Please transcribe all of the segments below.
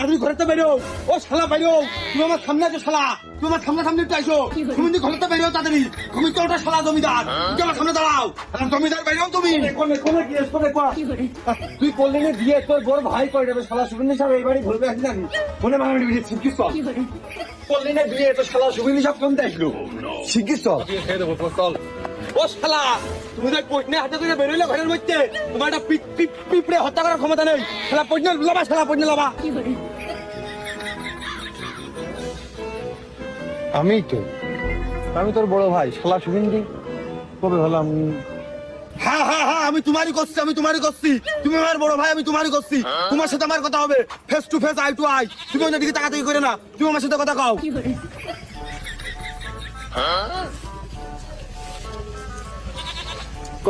তাড়াতাড়ি ঘরে তো বেরো। ও শালা বেরো। তুমি আমার সামনে আছো শালা। তুমি আমার সামনে সামনে একটু আইসো। তুমি যদি ঘরে তো বেরো তাড়াতাড়ি। তুমি তো ওটা শালা জমিদার। তুমি আমার সামনে দাঁড়াও। জমিদার বেরো তুমি। কোনে কোনে তুই করলি না দিয়ে তোর বড় ভাই করে দেবে শালা সুবিন্দু সাহেব এই বাড়ি ঘুরবে আসি নাকি মনে মারামারি বিয়ে শিখিস করলি না বিয়ে তো শালা সুবিন্দু সাহেব কমতে আসলো? শিখিস তো খেয়ে দেবো চল। ও শালা তুমি তো পটনে হাতে বেরোলে ঘরের মধ্যে তোমার একটা পিপ পিপ পিঁপড়ে হত্যা করার ক্ষমতা নেই। শালা পটনে লাবা শালা পটনে লাবা। আমি তো। আমি তোর বড় ভাই শালা সুবিন্দু কবে হলাম হ্যাঁ হ্যাঁ হ্যাঁ আমি তোমারই করছি আমি তোমারই করছি। তুমি আমার বড় ভাই আমি তোমারই করছি। তোমার সাথে আমার কথা হবে। Face to face eye to eye তুমি অন্য দিকে তাকাতাকি করে না? তুমি আমার সাথে কথা কও। ক।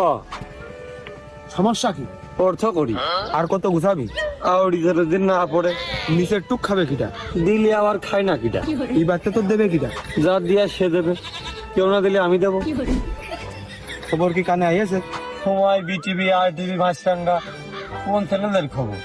সমস্যা কি? অর্থ করি। আর কত গুছাবি? আউড়ি ধরে দিন না পড়ে নিচের টুক খাবে কিটা? দিলে আবার খায় না কিটা? এই বাচ্চা তো দেবে কিটা? যা দিয়া সে দেবে। কেউ না দিলে আমি দেবো। খবর কি কানে আইয়েছে? সময় বিটিভি আর টিভি মাছরাঙ্গা কোন চ্যানেলের খবর?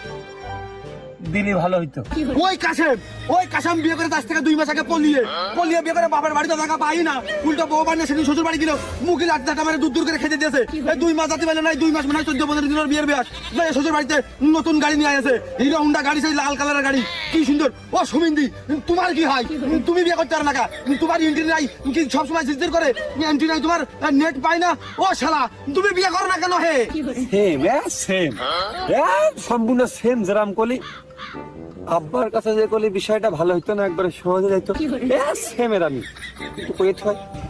দিলি ভালো হইতো। ওই কাশেম ওই কাশেম বিয়ে করে তার থেকে দুই মাস আগে পলিয়ে পলিয়ে বিয়ে করে বাবার বাড়িতে থাকা পাই না। উল্টো বউ বানিয়ে সেদিন শ্বশুর বাড়ি গেল মুখে লাঠি টাটা মানে দূর দূর করে খেতে দিয়েছে। এই দুই মাস যাতে পারে নাই দুই মাস মানে চোদ্দ পনেরো দিনের বিয়ের বিয়াস। যাই শ্বশুর বাড়িতে নতুন গাড়ি নিয়ে আসে। হিরো হুন্ডা গাড়ি সেই লাল কালারের গাড়ি। কি সুন্দর। ও সুমিন্দি তোমার কি হয়? তুমি বিয়ে করতে পারো না তোমার এন্ট্রি নাই কি সবসময় জিজ্ঞেস করে? এন্ট্রি নাই তোমার নেট পাই না? ও শালা তুমি বিয়ে করো না কেন হে? হে সেম সেম সম্পূর্ণ সেম যেরাম কলি। আব্বার কাছে যে কলি বিষয়টা ভালো হইতো না একবারে সহজে যাইতো। সেম এর আমি। একটু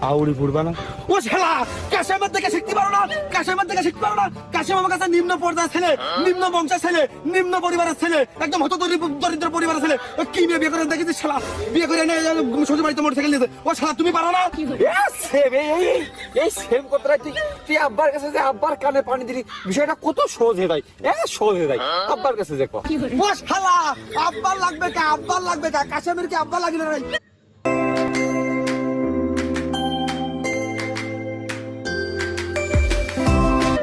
আউড়ি না। ও শালা কাশেমের থেকে শিখতে পারো না? কাশেমের থেকে শিখতে পারো না? কাশেম আমার কাছে নিম্ন পর্যায়ের ছেলে নিম্ন বংশের ছেলে নিম্ন পরিবারের ছেলে একদম হত দরিদ্র পরিবারের ছেলে। ও কি মেয়ে বিয়ে করে দেখেছি শালা? বিয়ে করে এনে শ্বশুর বাড়িতে মোটরসাইকেল নিয়েছে ও শালা তুমি পারো না? সেম এই এই এই সেম কথাটা তুই তুই আব্বার কাছে যে আব্বার কানে পানি দিলি বিষয়টা কত সহজ হয়ে যায়। এ সহজ হয়ে যায়। আব্বার কাছে যে কো। ও শালা আব্বার লাগবে কা? আব্বার লাগবে কা? কাশেমের কি আব্বা লাগিল নাই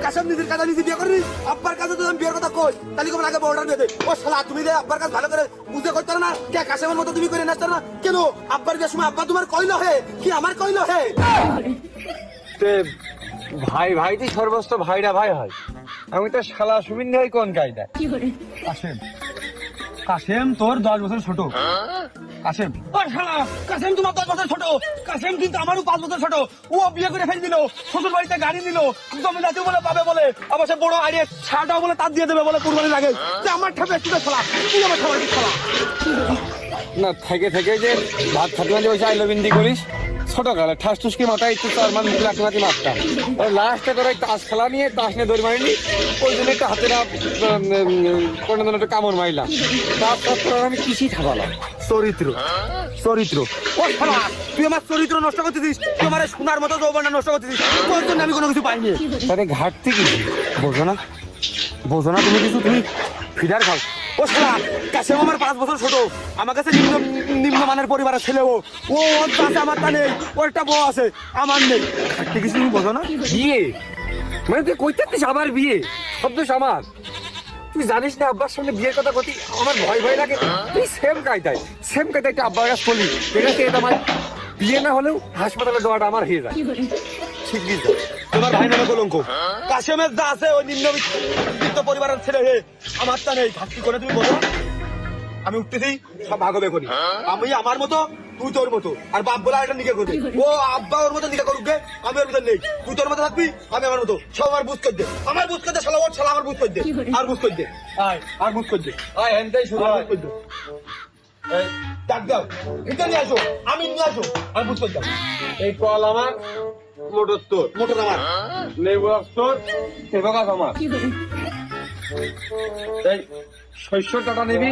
কাশেম নিজের কাছে নিজে বিয়ে আব্বার কাছে তো আমি বিয়ের কথা কই তাহলে আগে দিয়ে দে ও শালা তুমি যে আব্বার কাছে ভালো করে করতে না কে কাশেমের মতো তুমি করে নাচতে না কেন? আব্বার বিয়ের সময় আব্বা তোমার কইলো হে কি আমার কইলো হে? তে ভাই ভাই তুই সর্বস্ত ভাইরা ভাই হয়। আমি তো শালা সুবিন্দু হই কোন কায়দা কাশেম কাশেম, তোর দশ বছর ছোট। কাসেম কাশেম তোমার দশ বছর ছোট। কাসেম কিন্তু আমারও পাঁচ বছর ছোট। ও বিয়ে করে ফেলে দিল, শ্বশুর বাড়িতে গাড়ি দিল জমি জমিদাতি বলে পাবে বলে। আবার সে বড় আড়িয়ে ছাটাও বলে তার দিয়ে দেবে বলে কুরবানি লাগে যে আমার ঠেপে একটু খেলা তুই আমার ছাড়া না, থেকে থেকে যে ভাত খাতে মাঝে বসে আইলো বিন্দি করিস। ছোট কালে ঠাস টুসকি মাথায় একটু তার মানে মুখ লাঠি মাটি মারতাম লাস্টে তোর তাস খেলা নিয়ে তাস নিয়ে দৌড় মারিনি ওই জন্য একটা হাতে না কোনো দিন একটা কামড় মারিলাম তারপর আমি কিছুই খাবালাম চরিত্র চরিত্র। ও শালা তুই আমার চরিত্র নষ্ট করতেছিস তুই আমার সোনার মতো যৌবনটা নষ্ট করতেছিস তোর জন্য আমি কোনো কিছু পাইনি। তাহলে ঘাটতি কিছু বোঝো না। বোঝো না তুমি কিছু তুমি ফিডার খাও। ও শালা কাশেম আমার পাঁচ বছর ছোট। আমার কাছে নিম্ন নিম্ন মানের পরিবারের ছেলে ও ও ওর কাছে আমার তা নেই। ওর একটা বউ আছে আমার নেই। খাটতে কিছু তুমি বোঝো না? বিয়ে। মানে তুই কইতে দিস আবার বিয়ে? শব্দ আমার। তুই জানিস না আব্বার সামনে বিয়ের কথা কতি আমার ভয় ভয় লাগে? তুই সেম কায়দায় সেম কায়দায় একটা আব্বার কাছ আছে এটা আমার বিয়ে না হলেও হাসপাতালে দেওয়াটা আমার হয়ে যায়। ঠিক আছে ভাই নামে কলঙ্ক। কাশেমের যা আছে ওই নিম্নবিত্ত পরিবারের ছেলে হে। আমার তা নেই ঘাটতি করে তুমি বলো। আমি উঠতেছি সব ভাগবে করি আমি আমার মতো তুই তোর মতো। আর বাপ বলে একটা নিকে করবে। ও আব্বা ওর মতো নিকে করুক গে, আমি ওর মতো নেই। তুই তোর মতো থাকবি আমি আমার মতো। সব আমার বুঝ করে দে। আমার বুঝ করে দে শালা ওর শালা আমার বুঝ করে দে। আর বুঝ করে দে। আয় আর বুঝ করে দে। আয় হেনটাই শুরু আর বুঝ করে দে। ডাক দাও। এটা নিয়ে আসো আমি নিয়ে আসো আর বুঝ করে দাও। এই কল আমার। মোটর তোর। মোটর আমার। লেবু তোর? সেবক আমার। এই শস্য টাকা নিবি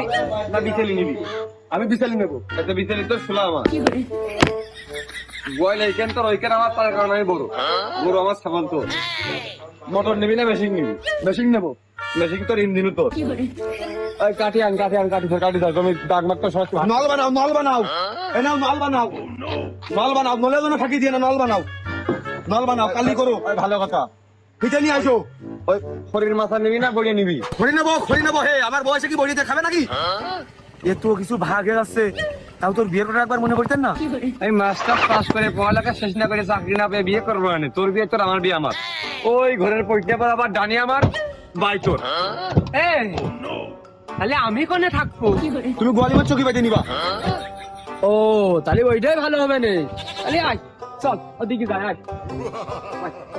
না বিচেলি নিবি? আমি বিচেলি নেব। এতে বিচেলি তোর শোলা আমার। বয়ল এইখান তোর ওইখান আমার তার কারণে আমি বড়। বড় আমার সামান তোর। মোটর নিবি না মেশিন নিবি? মেশিন নেব। মেশিন তোর ইঞ্জিনও তোর। ওই কাঠি আন কাটি আন কাটি ধর কাঠি ধর তুমি দাগ মারতে সহজ নল বানাও নল বানাও। এ নাও নল বানাও। নল বানাও নলে যেন ফাঁকি দিয়ে না নল বানাও। নল বানাও কালি করো। ভালো কথা। পিঠে নিয়ে আসো। ওই শরীর মাথা নিবি না বড়িয়ে নিবি? খড়ি নেব খড়ি নেব। হে আমার বয়সে কি বড়িতে খাবে নাকি? এত কিছু ভাগে আছে। তাও তোর বিয়ের কথা একবার মনে করতেন না? আমি মাস্টার পাস করে পড়ালেখা শেষ না করে চাকরি না পেয়ে বিয়ে করব না তোর বিয়ে তোর আমার বিয়ে আমার। ওই ঘরের পরীক্ষা পর আবার ডানি আমার বাই তোর। এই তাহলে আমি কোনে থাকব? তুমি গোয়ালিমার চকি বেঁধে নিবা। ও তাহলে ওইটাই ভালো হবে না। তাহলে আয়। চল ওদিকে চল।